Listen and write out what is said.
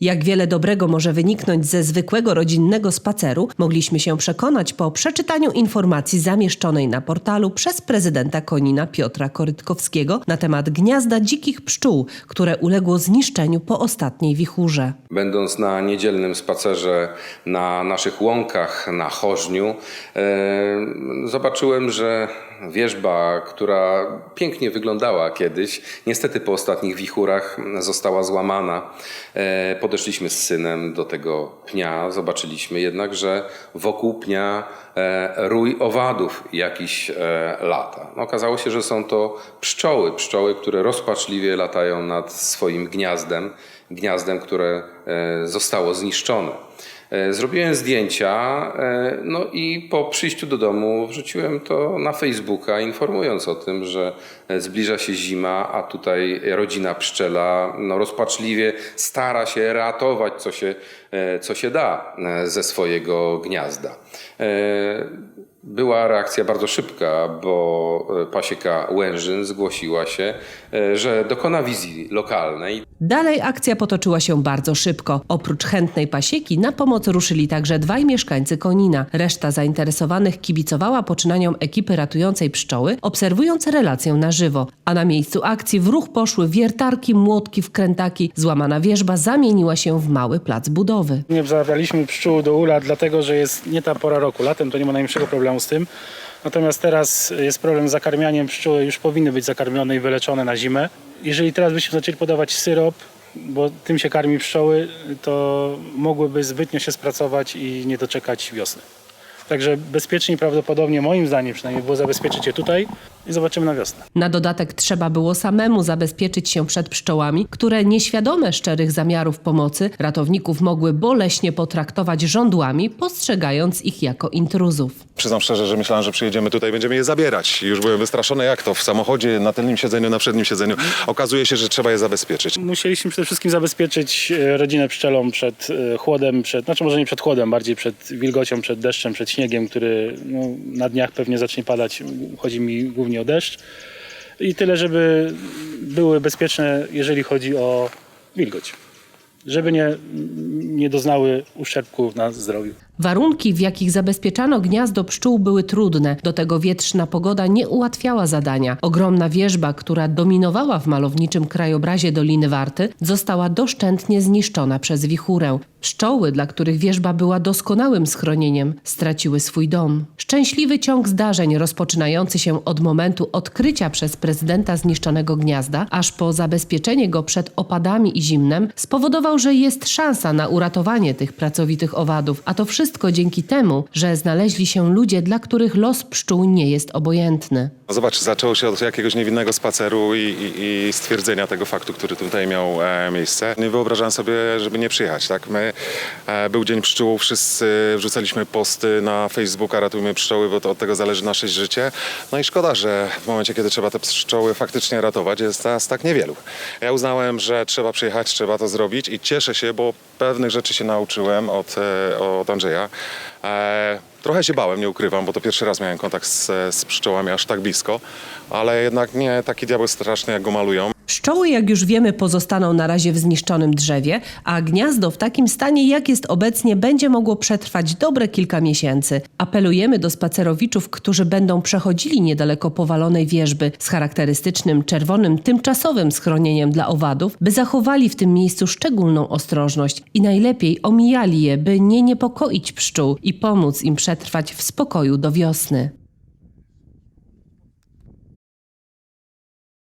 Jak wiele dobrego może wyniknąć ze zwykłego rodzinnego spaceru, mogliśmy się przekonać po przeczytaniu informacji zamieszczonej na portalu przez prezydenta Konina Piotra Korytkowskiego na temat gniazda dzikich pszczół, które uległo zniszczeniu po ostatniej wichurze. Będąc na niedzielnym spacerze na naszych łąkach na Chorzniu, e, zobaczyłem, że wierzba, która pięknie wyglądała kiedyś, niestety po ostatnich wichurach została złamana. E, podeszliśmy z synem do tego pnia, zobaczyliśmy jednak, że wokół pnia e, rój owadów jakiś e, lata. No, okazało się, że są to pszczoły, pszczoły, które rozpaczliwie latają nad swoim gniazdem, gniazdem, które zostało zniszczone. E, Zrobiłem zdjęcia, e, no i po przyjściu do domu wrzuciłem to na Facebooka, informując o tym, że e, zbliża się zima, a tutaj rodzina pszczela no, rozpaczliwie stara się ratować, co się, co się da e, ze swojego gniazda. E, Była reakcja bardzo szybka, bo e, pasieka Łężyn zgłosiła się, e, że dokona wizji lokalnej. Dalej akcja potoczyła się bardzo szybko. Oprócz chętnej pasieki na pomoc ruszyli także dwaj mieszkańcy Konina. Reszta zainteresowanych kibicowała poczynaniom ekipy ratującej pszczoły, obserwując relację na żywo. A na miejscu akcji w ruch poszły wiertarki, młotki, wkrętaki. Złamana wierzba zamieniła się w mały plac budowy. Nie zabraliśmy pszczół do ula, dlatego że jest nie ta pora roku. Latem to nie ma najmniejszego problemu z tym. Natomiast teraz jest problem z zakarmianiem pszczół. Już powinny być zakarmione i wyleczone na zimę. Jeżeli teraz byśmy zaczęli podawać syrop, bo tym się karmi pszczoły, to mogłyby zbytnio się spracować i nie doczekać wiosny. Także bezpieczniej prawdopodobnie, moim zdaniem przynajmniej, było zabezpieczyć je tutaj i zobaczymy na wiosnę. Na dodatek trzeba było samemu zabezpieczyć się przed pszczołami, które nieświadome szczerych zamiarów pomocy ratowników mogły boleśnie potraktować żądłami, postrzegając ich jako intruzów. Przyznam szczerze, że myślałem, że przyjedziemy tutaj, będziemy je zabierać. Już byłem wystraszony, jak to w samochodzie, na tylnym siedzeniu, na przednim siedzeniu. Okazuje się, że trzeba je zabezpieczyć. Musieliśmy przede wszystkim zabezpieczyć e, rodzinę pszczelą przed e, chłodem, przed, znaczy może nie przed chłodem, bardziej przed wilgocią, przed deszczem, przed śniegiem, który no, na dniach pewnie zacznie padać. Chodzi mi głównie o deszcz. I tyle, żeby były bezpieczne, jeżeli chodzi o wilgoć. Żeby nie, nie doznały uszczerbku na zdrowiu. Warunki, w jakich zabezpieczano gniazdo pszczół, były trudne. Do tego wietrzna pogoda nie ułatwiała zadania. Ogromna wieżba, która dominowała w malowniczym krajobrazie Doliny Warty, została doszczętnie zniszczona przez wichurę. Pszczoły, dla których wieżba była doskonałym schronieniem, straciły swój dom. Szczęśliwy ciąg zdarzeń rozpoczynający się od momentu odkrycia przez prezydenta zniszczonego gniazda, aż po zabezpieczenie go przed opadami i zimnem, spowodował, że jest szansa na uratowanie tych pracowitych owadów, a to wszystko dzięki temu, że znaleźli się ludzie, dla których los pszczół nie jest obojętny. No Zobacz, zaczęło się od jakiegoś niewinnego spaceru i, i, i stwierdzenia tego faktu, który tutaj miał e, miejsce. Nie wyobrażałem sobie, żeby nie przyjechać. Tak? My, e, był Dzień Pszczół, wszyscy wrzucaliśmy posty na Facebooka, ratujmy pszczoły, bo to od tego zależy nasze życie. No i szkoda, że w momencie, kiedy trzeba te pszczoły faktycznie ratować, jest nas tak niewielu. Ja uznałem, że trzeba przyjechać, trzeba to zrobić i cieszę się, bo pewnych rzeczy się nauczyłem od, e, od Andrzeja. E, Trochę się bałem, nie ukrywam, bo to pierwszy raz miałem kontakt z, z pszczołami aż tak blisko, ale jednak nie taki diabeł straszny, jak go malują. Pszczoły, jak już wiemy, pozostaną na razie w zniszczonym drzewie, a gniazdo w takim stanie, jak jest obecnie, będzie mogło przetrwać dobre kilka miesięcy. Apelujemy do spacerowiczów, którzy będą przechodzili niedaleko powalonej wieżby z charakterystycznym czerwonym, tymczasowym schronieniem dla owadów, by zachowali w tym miejscu szczególną ostrożność i najlepiej omijali je, by nie niepokoić pszczół i pomóc im przetrwać w spokoju do wiosny.